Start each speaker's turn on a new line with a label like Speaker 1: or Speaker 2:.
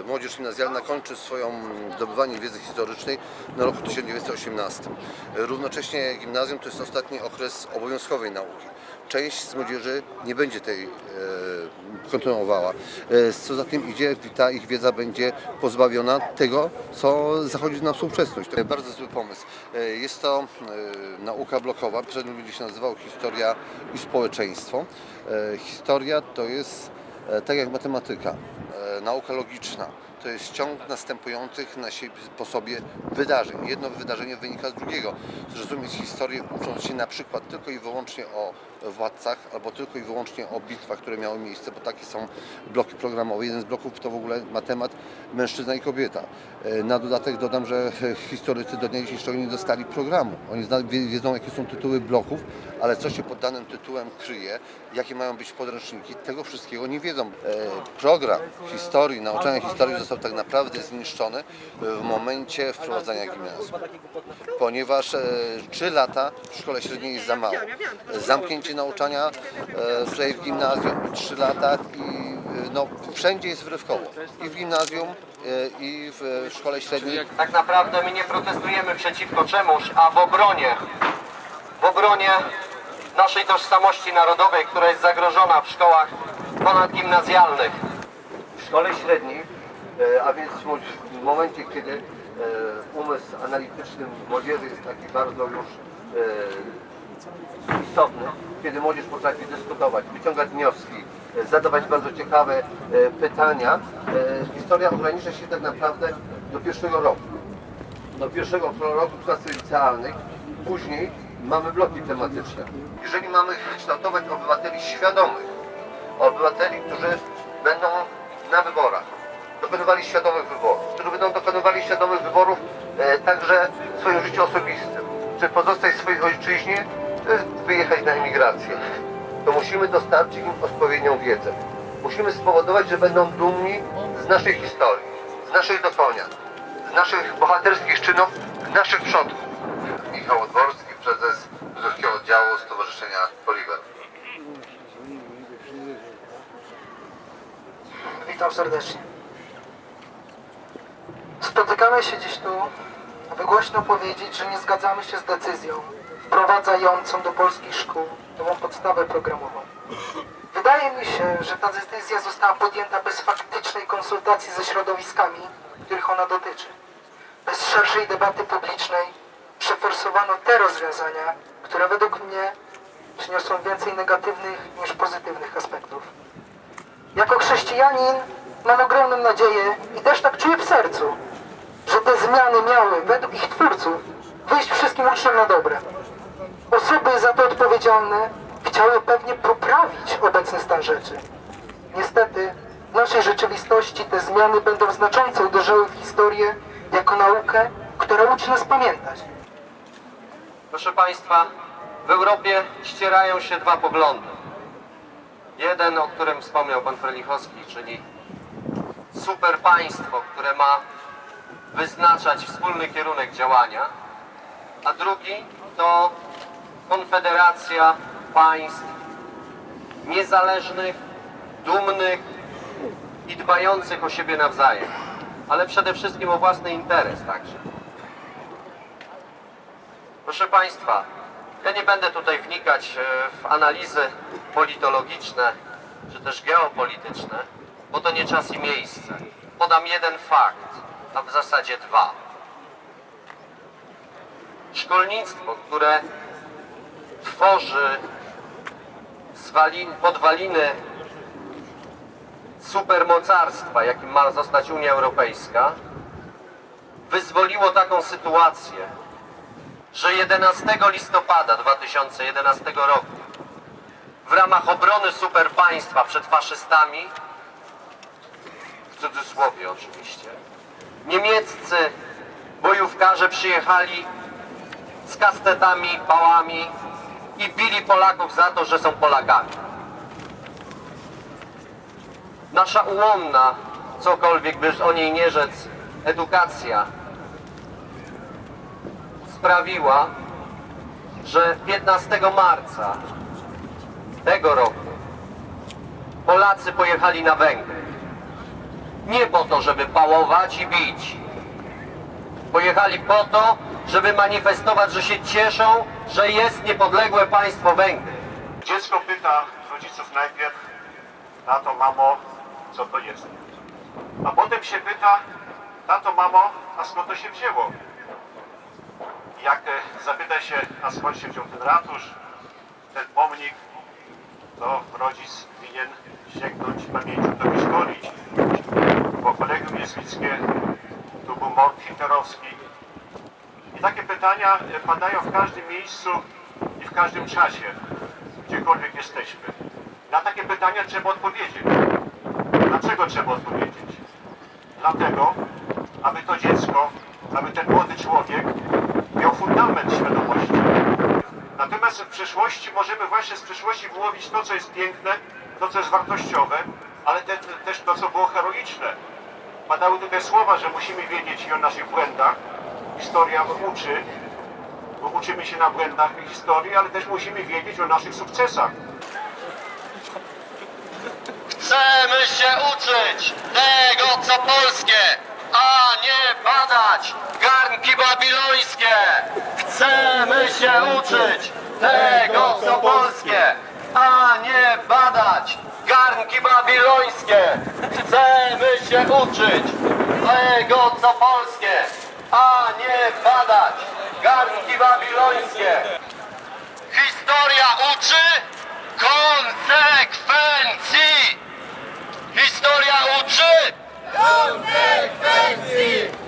Speaker 1: E, Młodzież gimnazjalna kończy swoją zdobywanie wiedzy historycznej na roku 1918. E, Równocześnie gimnazjum to jest ostatni okres obowiązkowej nauki. Część z młodzieży nie będzie tej e, kontynuowała. Co za tym idzie, ta ich wiedza będzie pozbawiona tego, co zachodzi na współczesność. To bardzo zły pomysł. Jest to nauka blokowa, przedtem będzie się nazywał historia i społeczeństwo. Historia to jest tak jak matematyka, nauka logiczna, to jest ciąg następujących na siebie, po sobie wydarzeń. Jedno wydarzenie wynika z drugiego. Zrozumieć historię ucząc się na przykład tylko i wyłącznie o władcach, albo tylko i wyłącznie o bitwach, które miały miejsce, bo takie są bloki programowe. Jeden z bloków to w ogóle ma temat mężczyzna i kobieta. E, Na dodatek dodam, że historycy do dnia dzisiejszego nie dostali programu. Oni wiedzą, jakie są tytuły bloków, ale co się pod danym tytułem kryje, jakie mają być podręczniki, tego wszystkiego nie wiedzą. E, Program historii, nauczania historii został tak naprawdę zniszczony w momencie wprowadzania gimnazjum, ponieważ 3 lata w szkole średniej jest za mało. Zamknięcie nauczania e, tutaj w gimnazjum 3 lata i e, no, wszędzie jest wrywkowo. I w gimnazjum, e, i w e, szkole średniej.
Speaker 2: Tak naprawdę my nie protestujemy przeciwko czemuś, a w obronie, w obronie naszej tożsamości narodowej, która jest zagrożona w szkołach ponadgimnazjalnych.
Speaker 1: w szkole średniej, e, a więc w mo- w momencie, kiedy e, umysł analityczny młodzieży jest taki bardzo już e, istotny, kiedy młodzież potrafi dyskutować, wyciągać wnioski, e, zadawać bardzo ciekawe e, pytania, e, historia ogranicza się tak naprawdę do pierwszego roku. Do pierwszego roku klasy licealnych, później mamy bloki tematyczne. Jeżeli mamy kształtować obywateli świadomych, obywateli, którzy będą na wyborach dokonywali świadomych wyborów, którzy będą dokonywali świadomych wyborów e, także w swoim życiu osobistym. Czy pozostać w swojej ojczyźnie, czy wyjechać na emigrację. To musimy dostarczyć im odpowiednią wiedzę. Musimy spowodować, że będą dumni z naszej historii, z naszych dokonań, z naszych bohaterskich czynów, z naszych przodków. Michał Odworski, prezes Buzowskiego Oddziału Stowarzyszenia Poliver.
Speaker 3: Witam serdecznie. Spotykamy się dziś tu, aby głośno powiedzieć, że nie zgadzamy się z decyzją wprowadzającą do polskich szkół nową podstawę programową. Wydaje mi się, że ta decyzja została podjęta bez faktycznej konsultacji ze środowiskami, których ona dotyczy. Bez szerszej debaty publicznej przeforsowano te rozwiązania, które według mnie przyniosą więcej negatywnych niż pozytywnych aspektów. Jako chrześcijanin mam ogromną nadzieję i też tak czuję w sercu, te zmiany miały, według ich twórców, wyjść wszystkim uczniom na dobre. Osoby za to odpowiedzialne chciały pewnie poprawić obecny stan rzeczy. Niestety, w naszej rzeczywistości te zmiany będą znacząco uderzały w historię jako naukę, która uczy nas pamiętać.
Speaker 2: Proszę Państwa, w Europie ścierają się dwa poglądy. Jeden, o którym wspomniał Pan Frelichowski, czyli super państwo, które ma wyznaczać wspólny kierunek działania, a drugi to konfederacja państw niezależnych, dumnych i dbających o siebie nawzajem, ale przede wszystkim o własny interes także. Proszę Państwa, ja nie będę tutaj wnikać e, w analizy politologiczne czy też geopolityczne, bo to nie czas i miejsce. Podam jeden fakt, a w zasadzie dwa. Szkolnictwo, które tworzy zwalin, podwaliny supermocarstwa, jakim ma zostać Unia Europejska, wyzwoliło taką sytuację, że 11 listopada 2011 roku w ramach obrony superpaństwa przed faszystami, w cudzysłowie oczywiście, niemieccy bojówkarze przyjechali z kastetami, pałami i bili Polaków za to, że są Polakami. Nasza ułomna, cokolwiek by o niej nie rzec, edukacja sprawiła, że 15 marca tego roku Polacy pojechali na Węgry. Nie po to, żeby pałować i bić. Pojechali po to, żeby manifestować, że się cieszą, że jest niepodległe państwo Węgry.
Speaker 4: Dziecko pyta rodziców najpierw, tato, mamo, co to jest? A potem się pyta, tato, mamo, a skąd to się wzięło? Jak e, zapyta się, a skąd się wziął ten ratusz, ten pomnik, to rodzic winien sięgnąć pamięcią do historii, jezuickie tu był mord hitlerowski. I takie pytania e, padają w każdym miejscu i w każdym czasie gdziekolwiek jesteśmy. Na takie pytania trzeba odpowiedzieć. Dlaczego trzeba odpowiedzieć? Dlatego, aby to dziecko, aby ten młody człowiek miał fundament świadomości. Natomiast w przyszłości możemy właśnie z przyszłości wyłowić to, co jest piękne, to, co jest wartościowe, ale te, też to, co było heroiczne. Padały tutaj słowa, że musimy wiedzieć i o naszych błędach. Historia uczy, bo uczymy się na błędach historii, ale też musimy wiedzieć o naszych sukcesach.
Speaker 2: Chcemy się uczyć tego, co polskie, a nie badać garnki babilońskie. Chcemy się uczyć tego, co polskie, a nie badać nauki babilońskie. Chcemy się uczyć tego, co polskie, a nie badać garnki babilońskie. Historia uczy konsekwencji. Historia uczy konsekwencji.